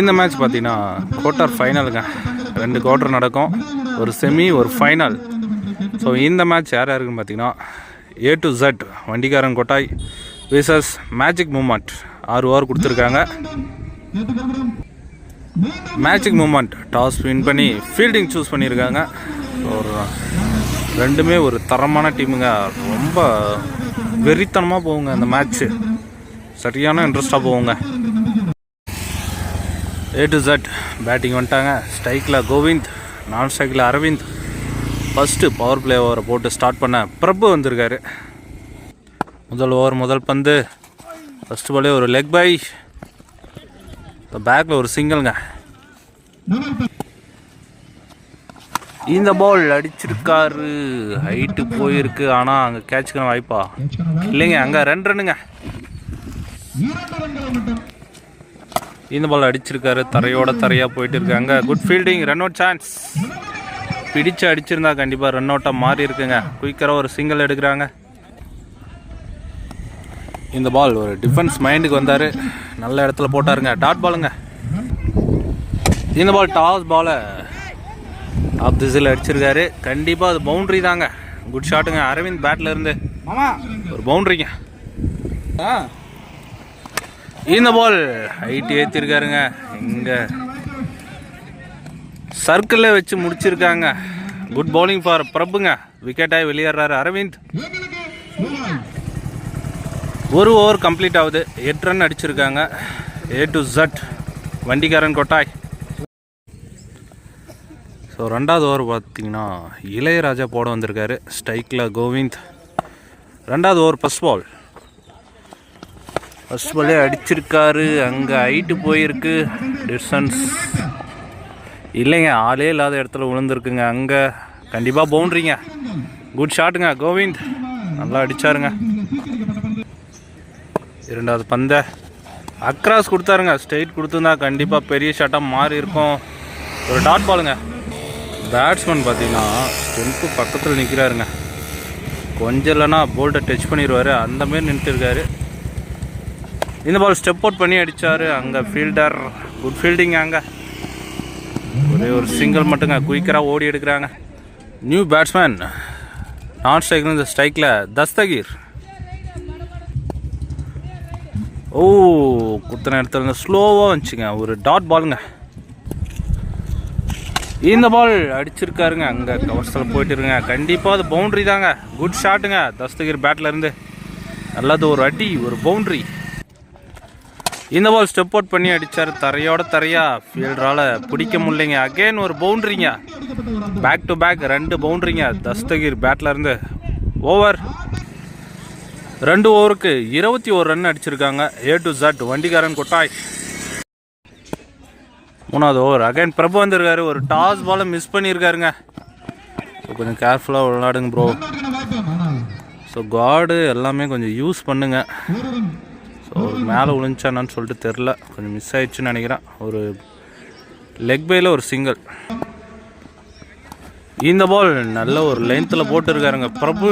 இந்த மேட்ச் பார்த்தீங்கன்னா குவார்ட்டர் ஃபைனலுங்க ரெண்டு குவார்ட்டர் நடக்கும். ஒரு செமி ஒரு ஃபைனல் ஸோ இந்த மேட்ச் யார் யாருக்குன்னு பார்த்தீங்கன்னா ஏ டு ஜட் வண்டிக்காரன் கொட்டாய் விசஸ் மேஜிக் மூமெண்ட் ஆறு ஓவர் கொடுத்துருக்காங்க. மேஜிக் மூமெண்ட் டாஸ் வின் பண்ணி ஃபீல்டிங் சூஸ் பண்ணியிருக்காங்க. ஒரு ரெண்டுமே ஒரு தரமான டீமுங்க ரொம்ப வெறித்தனமாக போகுங்க அந்த மேட்ச்சு சரியான இன்ட்ரெஸ்ட்டாக போகுங்க. ஏ டு ஜட் பேட்டிங் வந்துட்டாங்க. ஸ்ட்ரைக்கில் கோவிந்த் நான் ஸ்ட்ரைக்கில் அரவிந்த். ஃபஸ்ட்டு பவர் பிளே ஓவரை போட்டு ஸ்டார்ட் பண்ண பிரபு வந்திருக்காரு. முதல் ஓவர் முதல் பந்து. ஃபஸ்ட்டு பாலே ஒரு லெக் பை பேக்கில் ஒரு சிங்கிள்ங்க இந்த பால் அடிச்சிருக்காரு. ஹைட்டு போயிருக்கு. ஆனால் அங்கே கேட்சுக்கான வாய்ப்பா இல்லைங்க. அங்கே ரெண்டு ரன்னுங்க இந்த பால் அடிச்சிருக்காரு. தரையோட தரையாக போயிட்டு இருக்காங்க good fielding run out chance பிடிச்சு அடிச்சிருந்தா கண்டிப்பாக ரன் அவுட்டாக மாறி இருக்குங்க. குயிக்கராக ஒரு சிங்கிள் எடுக்கிறாங்க. இந்த பால் ஒரு டிஃபென்ஸ் மைண்டுக்கு வந்தார். நல்ல இடத்துல போட்டாருங்க. டாட் பாலுங்க இந்த பால் டாஸ் பாலை ஆப் திசையில் அடிச்சிருக்காரு. கண்டிப்பாக அது பவுண்ட்ரி தாங்க. குட் ஷாட்டுங்க அரவிந்த் பேட்டில் இருந்து. ஒரு பவுண்ட்ரிங்க ஆ. இந்த பால் ஹைட் ஏற்றிருக்காருங்க இங்கே சர்க்கிளில் வச்சு முடிச்சிருக்காங்க. குட் பவுலிங் ஃபார் பிரபுங்க. விக்கெட்டாக வெளியேறாரு அரவிந்த். ஒரு ஓவர் கம்ப்ளீட் ஆகுது. எட்டு ரன் அடிச்சிருக்காங்க. ஏ டு ஜட் வண்டிக்காரன் கொட்டாய். ஸோ ரெண்டாவது ஓவர் பார்த்தீங்கன்னா இளையராஜா போட வந்திருக்காரு. ஸ்ட்ரைக்கில் கோவிந்த். ரெண்டாவது ஓவர் ஃபஸ்ட் பால் ஃபஸ்ட் பாலே அடிச்சிருக்காரு. அங்கே ஹைட்டு போயிருக்கு. டிஸ்டன்ஸ் இல்லைங்க ஆளே இல்லாத இடத்துல விழுந்துருக்குங்க அங்கே கண்டிப்பாக பவுண்ட்ரிங்க குட் ஷாட்டுங்க கோவிந்த். நல்லா அடிச்சாருங்க. இரண்டாவது பந்த. அக்ராஸ் கொடுத்தாருங்க. ஸ்ட்ரெயிட் கொடுத்துருந்தா கண்டிப்பாக பெரிய ஷாட்டாக மாறி இருக்கும். ஒரு டாட் பாலுங்க பேட்ஸ்மேன் பார்த்தீங்கன்னா ஸ்டெம்ப்பு பக்கத்தில் நிற்கிறாருங்க கொஞ்சம் இல்லைன்னா போல்ட்டை டச் பண்ணிடுவார் அந்த மாதிரி இந்த பால் ஸ்டெப் அவுட் பண்ணி அடித்தார் அங்கே ஃபீல்டர் குட் ஃபீல்டிங் அங்கே. ஒரே ஒரு சிங்கிள் மட்டுங்க. குயிக்கராக ஓடி எடுக்கிறாங்க. நியூ பேட்ஸ்மேன் நான் ஸ்ட்ரைக் இந்த ஸ்ட்ரைக்கில் தஸ்தகீர். ஓ குத்த நேரத்தில் ஸ்லோவாக வந்துச்சுங்க. ஒரு டாட் பாலுங்க இந்த பால் அடிச்சிருக்காருங்க. அங்கே கவர்ஸில் போயிட்டு இருங்க. கண்டிப்பாக அது பவுண்ட்ரி தாங்க. குட் ஷாட்டுங்க தஸ்தகீர் பேட்டில் இருந்து. நல்லது ஒரு அடி ஒரு பவுண்ட்ரி இந்த பால் ஸ்டெப் அவுட் பண்ணி அடிச்சார். தரையோட தரையா. ஃபீல்டரால் பிடிக்க முடியலைங்க. அகைன் ஒரு பவுண்ட்ரிங்க பேக் டு பேக் ரெண்டு பவுண்ட்ரிங்க தஸ்தகிர் பேட்ல இருந்து ஓவர் ரெண்டு ஓவருக்கு இருபத்தி ஒரு ரன் அடிச்சிருக்காங்க. ஏ டு ஜட் வண்டிக்காரன் கொட்டாய். மூணாவது ஓவர் அகைன் பிரபு வந்திருக்காரு. ஒரு டாஸ் பாலை மிஸ் பண்ணியிருக்காருங்க. ஸோ கொஞ்சம் கேர்ஃபுல்லாக விளையாடுங்க ப்ரோ ஸோ காடு எல்லாமே கொஞ்சம் யூஸ் பண்ணுங்க. ஸோ மேலே விழுந்துச்சானான்னு சொல்லிட்டு தெரில. கொஞ்சம் மிஸ் ஆயிடுச்சுன்னு நினைக்கிறேன். ஒரு லெக் பையில் ஒரு சிங்கிள் இந்த பால் நல்ல ஒரு லென்த்தில் போட்டுருக்காருங்க. பிரபு.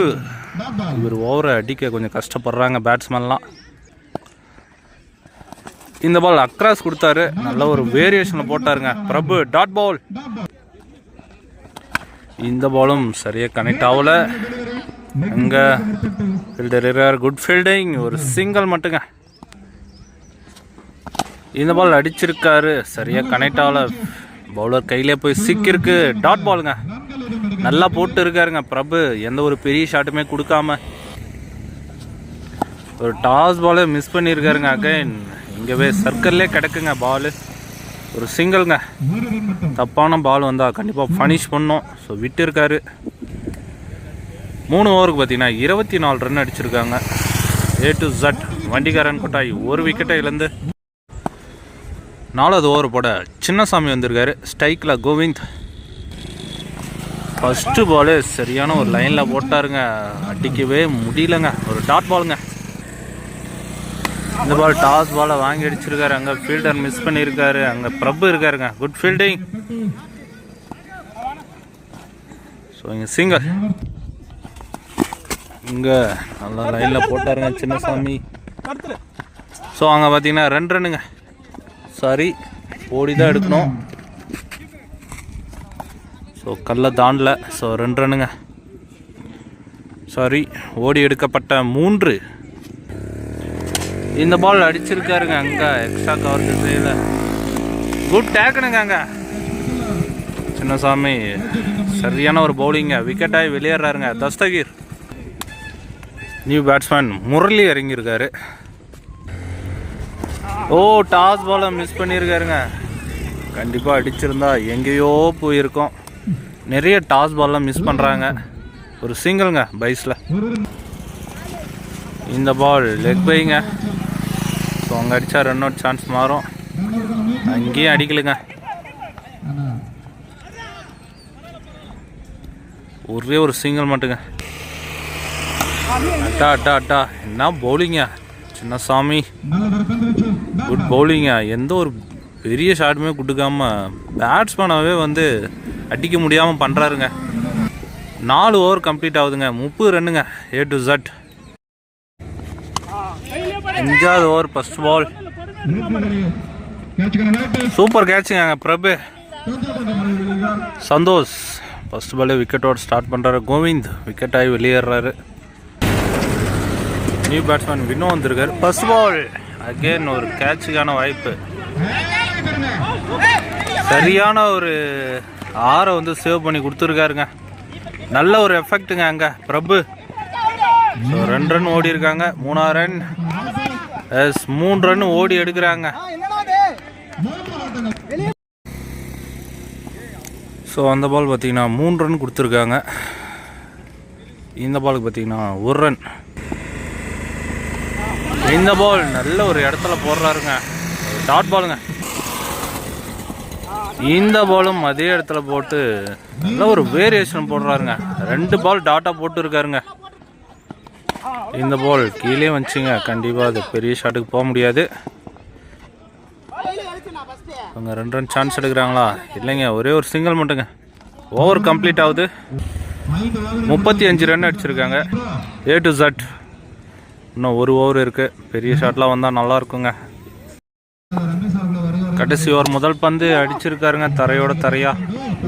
இவர் ஓவரை அடிக்க கொஞ்சம் கஷ்டப்படுறாங்க பேட்ஸ்மேன்லாம் இந்த பால் அக்ராஸ் கொடுத்தாரு. நல்ல ஒரு வேரியேஷனில் போட்டாருங்க. பிரபு டாட் பால் இந்த பாலும் சரியாக கனெக்ட் ஆகல. அங்கே ஃபீல்டர் இருக்கார் குட் ஃபீல்டிங் ஒரு சிங்கிள் மட்டுங்க. இந்த பால் அடிச்சிருக்காரு. சரியாக கனெக்டாவில் பவுலர் கையிலே போய் சிக்கிருக்கு டாட் பாலுங்க நல்லா போட்டு இருக்காருங்க பிரபு. எந்த ஒரு பெரிய ஷாட்டுமே கொடுக்காம. ஒரு டாஸ் பாலே மிஸ் பண்ணியிருக்காருங்க அகைன் இங்கவே சர்க்கிள்லே கிடக்குங்க பாலு ஒரு சிங்கிள்ங்க தப்பான பால் வந்தால் கண்டிப்பாக ஃபனிஷ் பண்ணோம். ஸோ விட்டு இருக்காரு மூணு ஓவருக்கு பார்த்தீங்கன்னா இருபத்தி நாலு ரன் அடிச்சிருக்காங்க. ஏ டு ஜட் வண்டிகாரன் கொட்டாய் ஒரு விக்கெட்டை இழந்து நாலாவது ஓவர் போட சின்னசாமி வந்திருக்காரு. ஸ்ட்ரைக்கில் கோவிந்த். ஃபஸ்ட்டு பாலு சரியான ஒரு லைனில் போட்டாருங்க. அடிக்கவே முடியலங்க. ஒரு டாட் பாலுங்க இந்த பால் டாஸ் பாலை வாங்கி அடிச்சிருக்காரு. அங்கே ஃபீல்டர் மிஸ் பண்ணியிருக்காரு அங்கே பிரபு இருக்காருங்க. குட் ஃபீல்டிங் ஸோ இங்கே சிங்கர் இங்கே நல்லா லைனில் போட்டாருங்க சின்னசாமி. ஸோ அங்கே பார்த்தீங்கன்னா ரெண்டு ரன்னுங்க சாரி ஓடி தான் எடுக்கணும். ஸோ கல்லை தாண்டல. ஸோ ரெண்டு ரன்னுங்க. சாரி ஓடி எடுக்கப்பட்ட மூன்று. இந்த பால் அடிச்சிருக்காருங்க அங்கே எக்ஸ்ட்ரா கவர் திசையில் குட் டேக்குனுங்க அங்கே. சின்னசாமி சரியான ஒரு பவுலிங்க விக்கெட் ஆகி வெளியேறாருங்க. தஸ்தகீர். நியூ பேட்ஸ்மேன் முரளி இறங்கியிருக்காரு. ஓ டாஸ் பாலை மிஸ் பண்ணியிருக்காருங்க கண்டிப்பாக அடிச்சிருந்தா எங்கேயோ போயிருக்கோம். நிறைய டாஸ் பால்லாம் மிஸ் பண்ணுறாங்க ஒரு சிங்கிள்ங்க பைஸில். இந்த பால் லெக் பைங்க ஸோ அங்கே அடித்தா ரன் அவுட் சான்ஸ் மாறும். அங்கேயும் அடிக்கலுங்க. ஒரே ஒரு சிங்கிள் மட்டுங்க. அட்டா அட்டா அட்டா. என்ன பவுலிங்க சின்னசாமி குட் பவுலிங்க எந்த ஒரு பெரிய ஷாட்டுமே கொடுக்காம பேட்ஸ்மேனாகவே வந்து அடிக்க முடியாமல் பண்ணுறாருங்க நாலு ஓவர் கம்ப்ளீட் ஆகுதுங்க. முப்பது ரன்னுங்க ஏ டு ஜட் அஞ்சாவது ஓவர் ஃபர்ஸ்ட் பால் சூப்பர் கேட்சுங்க பிரபு. சந்தோஷ். ஃபர்ஸ்ட் பாலே விக்கெட்டோடு ஸ்டார்ட் பண்ணுறாரு கோவிந்த். விக்கெட் ஆகி வெளியேறாரு. நியூ பேட்ஸ்மேன் வினோ வந்திருக்கார். ஃபர்ஸ்ட் பால் அகெயின் ஒரு கேட்சுக்கான வாய்ப்பு. சரியான ஒரு ஆரை வந்து சேவ் பண்ணி கொடுத்துருக்காருங்க. நல்ல ஒரு எஃபெக்ட்டுங்க அங்கே பிரபு. ஸோ ரெண்டு ரன் ஓடி இருக்காங்க. மூணாறு ரன் எஸ் மூணு ரன் ஓடி எடுக்கிறாங்க. ஸோ அந்த பால் பார்த்தீங்கன்னா மூணு ரன் கொடுத்துருக்காங்க. இந்த பாலுக்கு பார்த்தீங்கன்னா ஒரு ரன் இந்த பால் நல்ல ஒரு இடத்துல போடுறாருங்க. டாட் பாலுங்க இந்த பாலும் அதே இடத்துல போட்டு நல்ல ஒரு வேரியேஷன் போடுறாருங்க. ரெண்டு பால் டாட்டா போட்டு இருக்காருங்க இந்த பால் கீழே வந்துச்சுங்க. கண்டிப்பாக அது பெரிய ஷாட்டுக்கு போக முடியாது. அவங்க ரெண்டு ரன் சான்ஸ் எடுக்கிறாங்களா? இல்லைங்க. ஒரே ஒரு சிங்கிள் மட்டுங்க. ஓவர் கம்ப்ளீட் ஆகுது. முப்பத்தி அஞ்சு ரன் அடிச்சிருக்காங்க. ஏ டு ஜட் இன்னும் ஒரு ஓவர் இருக்குது பெரிய ஷாட்லாம் வந்தால் நல்லா இருக்குங்க. கடைசி ஓவர் முதல் பந்து அடிச்சிருக்காருங்க தரையோட தரையா.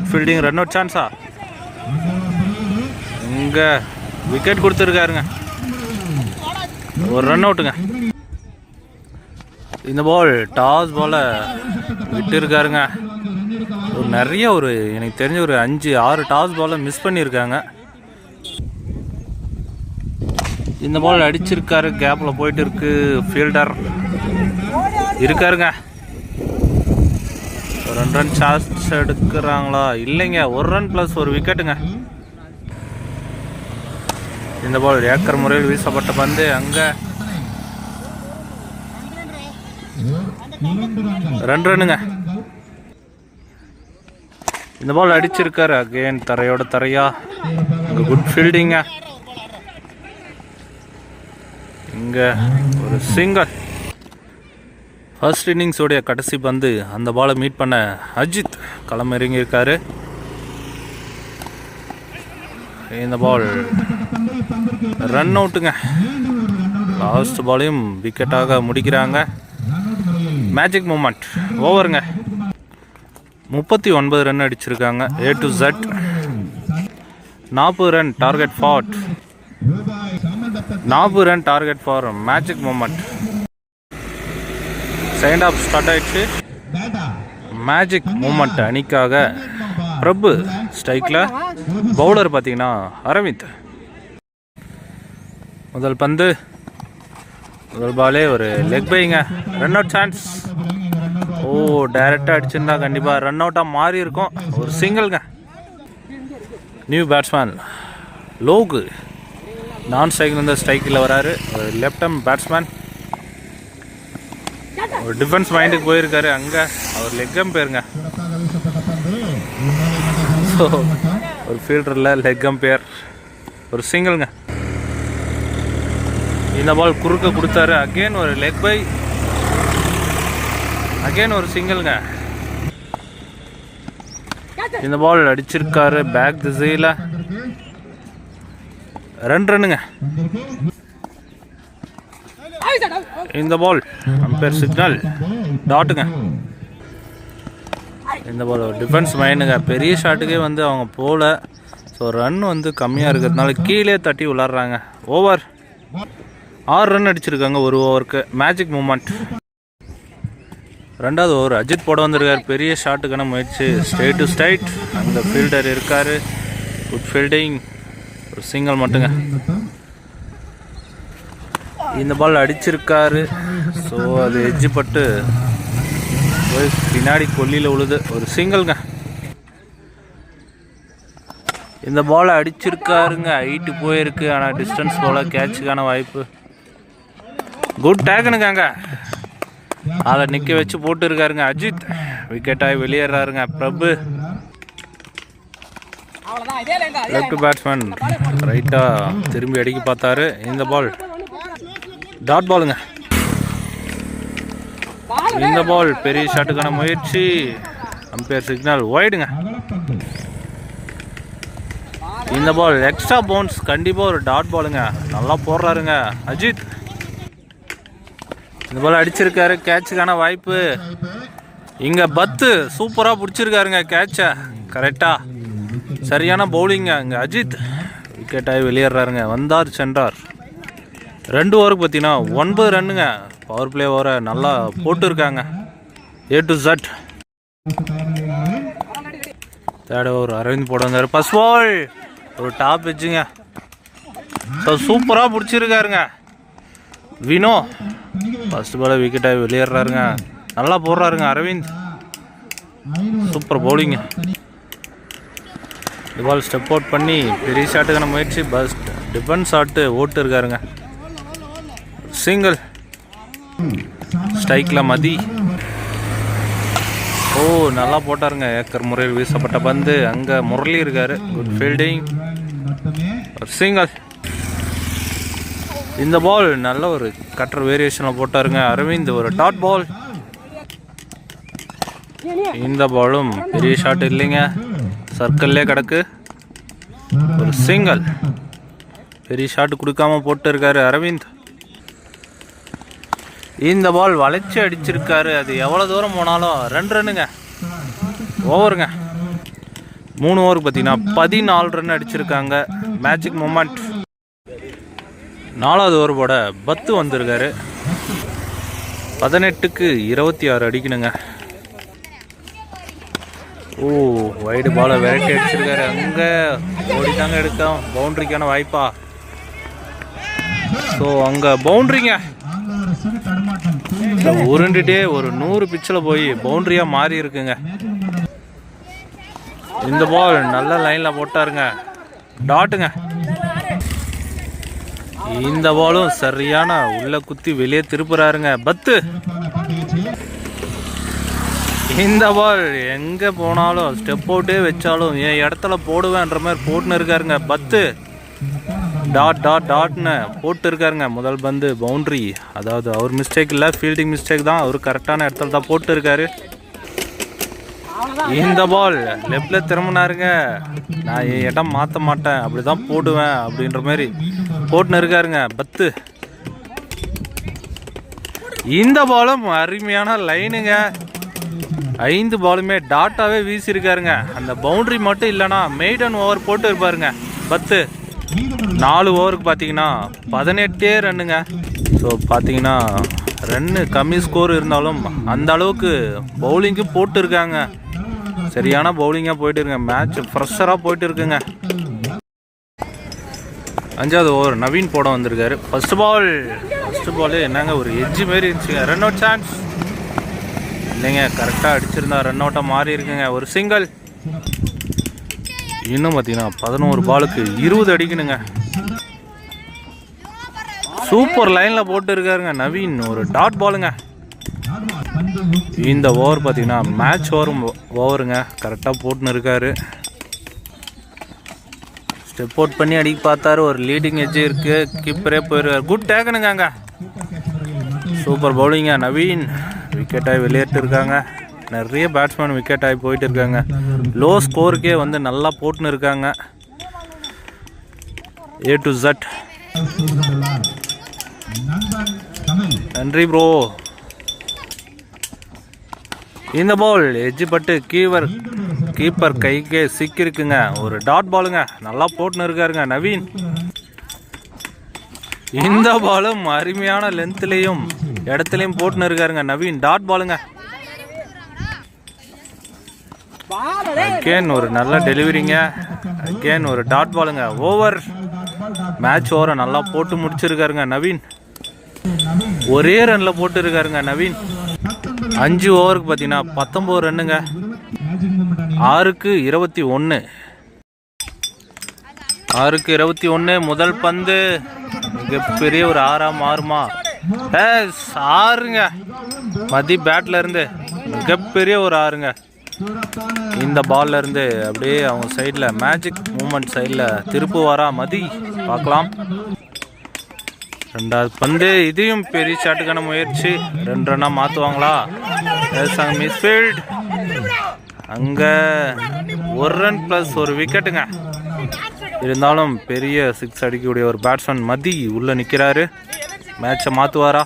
ஃபீல்டிங் ரன் அவுட் சான்ஸா இங்கே விக்கெட் கொடுத்துருக்காருங்க. ஒரு ரன் அவுட்டுங்க இந்த பால் டாஸ் பால விட்டு இருக்காருங்க ஒரு நிறைய ஒரு எனக்கு தெரிஞ்ச ஒரு அஞ்சு ஆறு டாஸ் பாலை மிஸ் பண்ணியிருக்காங்க இந்த பால் அடிச்சிருக்காரு. கேப்பில் போயிட்டு இருக்கு ஃபீல்டர் இருக்காருங்க. ரெண்டு ரன் சார்ஜ் எடுக்கிறாங்களா? இல்லைங்க. ஒரு ரன் ப்ளஸ் ஒரு விக்கெட்டுங்க இந்த பால் ஏக்கர் முறையில் வீசப்பட்ட பந்து அங்கே. ரெண்டு ரன்னுங்க இந்த பால் அடிச்சிருக்காரு. அகெயின் தரையோட தரையா. குட் ஃபீல்டிங்க இங்கே ஒரு சிங்கர். ஃபர்ஸ்ட் இன்னிங்ஸோடைய கடைசி பந்து அந்த பாலை மீட் பண்ண அஜித் களம் இறங்கியிருக்காரு இந்த பால் ரன் அவுட்டுங்க லாஸ்ட் பாலையும் விக்கெட்டாக முடிக்கிறாங்க. மேஜிக் மூமெண்ட் ஓவருங்க முப்பத்தி ஒன்பது ரன் அடிச்சிருக்காங்க. ஏ டு ஜட் நாற்பது run target ஃபாட் knob run target for magic moment second half start ஆயிடுச்சு. மேஜிக் மூமெண்ட் அணிக்காக பிரபு ஸ்ட்ரைக்கில் பவுலர் பார்த்தீங்கன்னா அரவிந்த். முதல் பந்து. முதல் பாலே ஒரு லெக் பைங்க ரன் அவுட் சான்ஸ் ஓ டைரெக்டாக அடிச்சிருந்தா கண்டிப்பாக ரன் அவுட்டாக மாறி இருக்கும். ஒரு சிங்கிள்ங்க நியூ பேட்ஸ்மேன் லோகு நான் ஸ்ட்ரைக்கில் இருந்த ஸ்ட்ரைக்கில் வராரு. லெஃப்ட் ஹேம் பேட்ஸ்மேன் ஒரு டிஃபென்ஸ் மைண்டுக்கு போயிருக்காரு அங்கே. அவர் லெக்கம் பேருங்க ஸோ ஒரு ஃபீல்டரில் லெக் பேர் ஒரு சிங்கிள்ங்க இந்த பால் குறுக்க கொடுத்தாரு. அகைன் ஒரு லெக் பை அகைன் ஒரு சிங்கிள்ங்க இந்த பால் அடிச்சிருக்காரு. பேக் திசையில். ரெண்டு ரன்னுங்க இந்த பால் அம்பேர் சிக்னல் டாட்டுங்க இந்த பால் டிஃபென்ஸ் மைண்டுங்க பெரிய ஷாட்டுக்கே வந்து அவங்க போகல ஸோ ரன் வந்து கம்மியாக இருக்கிறதுனால கீழே தட்டி விளாட்றாங்க. ஓவர் ஆறு ரன் அடிச்சிருக்காங்க ஒரு ஓவருக்கு மேஜிக் மூமெண்ட் ரெண்டாவது ஓவர் அஜித் போட வந்திருக்கார். பெரிய ஷாட்டுக்கான முயற்சி. ஸ்ட்ரைட் டு ஸ்ட்ரைட் அந்த ஃபீல்டர் இருக்கார். குட் ஃபீல்டிங் ஒரு சிங்கிள் மட்டுங்க. இந்த பால் அடிச்சிருக்காரு. ஸோ அது எஜ்ஜு பட்டு போய் பின்னாடி கொல்லியில் உழுது ஒரு சிங்கிள்ங்க இந்த பாலை அடிச்சிருக்காருங்க. ஹைட்டு போயிருக்கு. ஆனால் டிஸ்டன்ஸ் போல கேட்சுக்கான வாய்ப்பு. குட் டேக்கனுக்காங்க அதை நிற்க வச்சு போட்டு இருக்காருங்க அஜித் விக்கெட்டாகி வெளியேறாருங்க. பிரபு. லெஃப்ட் பேட்ஸ்மேன் ரைட்டாக திரும்பி அடிக்க பார்த்தாரு. இந்த பால் டாட் பாலுங்க இந்த பால் பெரிய ஷாட்டுக்கான முயற்சி. அம்பையர் சிக்னல் ஒயிடுங்க இந்த பால் எக்ஸ்ட்ரா பவுன்ஸ் கண்டிப்பாக ஒரு டாட் பாலுங்க நல்லா போடுறாருங்க. அஜித். இந்த பால் அடிச்சிருக்காரு. கேட்சுக்கான வாய்ப்பு. இங்கே பத்து. சூப்பராக பிடிச்சிருக்காருங்க. கேட்சை கரெக்டாக சரியான பவுலிங்க இங்கே அஜித் விக்கெட் ஆகி வெளியேறாருங்க. வந்தார் சென்றார். ரெண்டு ஓவருக்கு பார்த்தீங்கன்னா ஒன்பது ரன்னுங்க. பவர் பிளே ஓவரை நல்லா போட்டுருக்காங்க. A to Z third over Aravind போட வந்தார் பஸ் பால் ஒரு டாப் வச்சுங்க ஸோ சூப்பராக பிடிச்சிருக்காருங்க. வினோ ஃபஸ்ட் பால் விக்கெட் ஆகி வெளியேறாருங்க. நல்லா போடுறாருங்க அரவிந்த். சூப்பர் பவுலிங்க இந்த பால் ஸ்டெப் அவுட் பண்ணி பெரிய ஷாட்டுக்கான முயற்சி பஸ் டிஃபென்ஸ் ஷாட்டு ஓட்டு இருக்காருங்க சிங்கிள் ஸ்ட்ரைக்கில் மதி. ஓ நல்லா போட்டாருங்க. ஏக்கர் முறையில் வீசப்பட்ட பந்து. அங்கே முரளி இருக்காரு. குட் ஃபீல்டிங் சிங்கிள் இந்த பால் நல்ல ஒரு கட்டர் வேரியேஷனில் போட்டாருங்க. அரவிந்த் ஒரு டாட் பால் இந்த பாலும் பெரிய ஷாட் இல்லைங்க. சர்க்கிள்லே கிடக்கு. ஒரு சிங்கிள் பெரிய ஷாட் கொடுக்காம போட்டு இருக்காரு அரவிந்த். இந்த பால் வளைச்சி அடிச்சிருக்காரு. அது எவ்வளோ தூரம் போனாலும் ரெண்டு ரன்னுங்க ஓவருங்க மூணு ஓவருக்கு பார்த்தீங்கன்னா பதினாலு ரன் அடிச்சிருக்காங்க. மேஜிக் மூமெண்ட் நாலாவது ஓவர் போட பத்து வந்திருக்காரு. பதினெட்டுக்கு இருபத்தி ஆறு அடிக்கணுங்க. ஓ வைடு பாலை விரட்டி அடிச்சிருக்காரு. அங்கே ஓடிட்டாங்க எடுத்தோம் பவுண்டரிக்கான வாய்ப்பா. ஸோ அங்கே பவுண்டரிங்க. உருண்டுட்டே ஒரு நூறு பிச்சில் போய் பவுண்டரியாக மாறி இருக்குங்க. இந்த பால் நல்ல லைனில் போட்டாருங்க. டாட்டுங்க இந்த பாலும் சரியான உள்ள குத்தி வெளியே திருப்புறாருங்க. பத்து. இந்த பால் எங்கே போனாலும் ஸ்டெப் அவுட்டே வச்சாலும் என் இடத்துல போடுவேன்ற மாதிரி போட்டுன்னு இருக்காருங்க. பத்து. டாட் டாட் டாட்னு போட்டு இருக்காருங்க. முதல் பந்து பவுண்ட்ரி அதாவது அவர் மிஸ்டேக் இல்லை ஃபீல்டிங் மிஸ்டேக் தான். அவர் கரெக்டான இடத்துல தான் போட்டு இருக்காரு. இந்த பால் லெஃப்ட்ல திரும்பினாருங்க. நான் என் இடம் மாற்ற மாட்டேன். அப்படி தான் போடுவேன் அப்படின்ற மாதிரி போட்டுன்னு இருக்காருங்க. பத்து. இந்த பாலும் அருமையான லைனுங்க ஐந்து பாலுமே டாட்டாவே வீசியிருக்காருங்க. அந்த பவுண்டரி மட்டும் இல்லைனா மெய்டன் ஓவர் போட்டு இருப்பாருங்க பத்து. நாலு ஓவருக்கு பார்த்தீங்கன்னா பதினெட்டே ரன்னுங்க. ஸோ பார்த்தீங்கன்னா ரன்னு கம்மி ஸ்கோர் இருந்தாலும் அந்த அளவுக்கு பவுலிங்கு போட்டு இருக்காங்க சரியான பவுலிங்காக போயிட்டு இருங்க மேட்ச் ஃப்ரெஷராக போயிட்டு இருக்குங்க அஞ்சாவது ஓவர் நவீன் போட வந்திருக்காரு. ஃபர்ஸ்ட் பால் ஃபர்ஸ்ட் பால் என்னங்க ஒரு எஜ்ஜு மாரி இருந்துச்சுங்க. ரன் அவுட் சான்ஸ் இல்லைங்க கரெக்டாக அடிச்சிருந்தா ரன் அவுட்டாக மாறி இருக்குங்க. ஒரு சிங்கிள் இன்னும் பார்த்தீங்கன்னா பதினோரு பாலுக்கு இருபது அடிக்கணுங்க. சூப்பர் லைனில் போட்டு இருக்காருங்க நவீன். ஒரு டாட் பாலுங்க இந்த ஓவர் பார்த்தீங்கன்னா மேட்ச் ஓவரும் ஓவருங்க கரெக்டாக போட்டுன்னு இருக்காரு. ஸ்டெப் அவுட் பண்ணி அடிக்க பார்த்தாரு. ஒரு லீடிங் எஜ்ஜு இருக்கு. கீப்பரே போயிருக்காரு குட் டேக்கனுங்க அங்கே. சூப்பர் பவுலிங்க நவீன். விக்கெட் ஆகி வெளியேட்டு இருக்காங்க. நிறைய பேட்ஸ்மேன் விக்கெட் ஆகி போயிட்டு இருக்காங்க. லோ ஸ்கோருக்கே வந்து நல்லா போட்டுன்னு இருக்காங்க. ஏ டு ஜட் நன்றி ப்ரோ இந்த பால் எஜ்ஜு பட்டு கீவர் கீப்பர் கைக்கே சிக்கிருக்குங்க ஒரு டாட் பாலுங்க நல்லா போட்டுன்னு இருக்காருங்க நவீன். இந்த பாலும் அருமையான லென்த்லேயும் இடத்துலையும் போட்டுன்னு இருக்காருங்க நவீன். டாட் பாலுங்க அகேன் ஒரு நல்ல டெலிவரிங்க அகேன் ஒரு டாட் பாலுங்க ஓவர் மேட்ச் ஓவரை நல்லா போட்டு முடிச்சிருக்காருங்க நவீன். ஒரே ரனில் போட்டு இருக்காருங்க நவீன். அஞ்சு ஓவருக்கு பார்த்தீங்கன்னா பத்தொம்போது ரன்னுங்க ஆறுக்கு இருபத்தி ஒன்று ஆறுக்கு இருபத்தி ஒன்று முதல் பந்து. மிகப்பெரிய ஒரு ஆறாம் ஆறுமா ஏ ஆறுங்க மதி பேட்ல இருந்து மிகப்பெரிய ஒரு ஆறுங்க. இந்த பால்ல இருந்து அப்படியே அவங்க சைடில் மேஜிக் மூமெண்ட் சைடில் திருப்பு வரா மதி? பார்க்கலாம். ரெண்டாவது பந்து இதையும் பெரிய ஷாட்டுக்கான முயற்சி. ரெண்டு ரன்னா மாற்றுவாங்களா எஸ் அங்கே மிஸ்ஃபீல்ட் அங்கே ஒரு ரன் ப்ளஸ் ஒரு விக்கெட்டுங்க இருந்தாலும் பெரிய சிக்ஸ் அடிக்கக்கூடிய ஒரு பேட்ஸ்மேன் மதி உள்ளே நிற்கிறாரு மேட்சை மாற்றுவாரா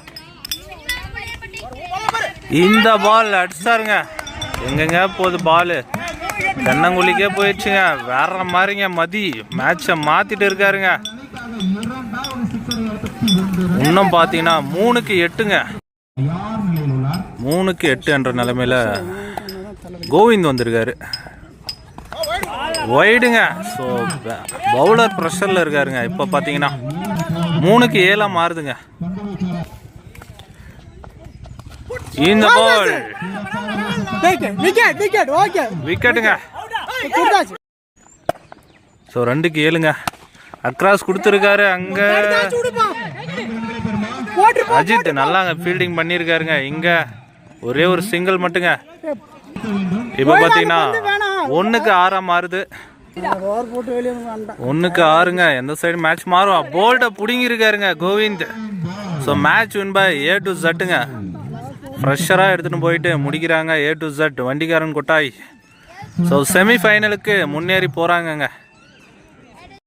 இந்த பால் அடிச்சாருங்க. எங்கெங்க போகுது பால் தென்னங்குழிக்கே போயிடுச்சுங்க. வேற மாதிரிங்க மதி. மேட்சை மாற்றிட்டு இருக்காருங்க. இன்னும் பார்த்தீங்கன்னா மூணுக்கு எட்டுங்க. மூணுக்கு எட்டு என்ற நிலைமையில கோவிந்த் வந்திருக்காரு. ஒய்டுங்க ஸோ பவுலர் ப்ரெஷரில் இருக்காருங்க. இப்போ பார்த்தீங்கன்னா மூணுக்கு ஏழாக மாறுதுங்க. இந்த பால் விக்கெட் விக்கெட் ஓகே விக்கெட்டுங்க ஸோ ரெண்டுக்கு ஏழுங்க. அக்ராஸ் கொடுத்துருக்காரு அங்கே. அஜித் நல்லாங்க ஃபீல்டிங் பண்ணியிருக்காருங்க இங்கே ஒரே ஒரு சிங்கிள் மட்டுங்க. இப்போ பார்த்தீங்கன்னா ஒன்றுக்கு ஆறாம் மாறுது. ஒன்றுக்கு ஆறுங்க. எந்த சைடு மேட்ச் மாறும்? போல்ட்டை பிடுங்கிருக்காருங்க Govind. So match win by A to ஜட்டுங்க ஃப்ரெஷராக எடுத்துகிட்டு போயிட்டு முடிக்கிறாங்க ஏ டு ஜட் வண்டிக்காரன் கொட்டாய். ஸோ செமிஃபைனலுக்கு முன்னேறி போகிறாங்கங்க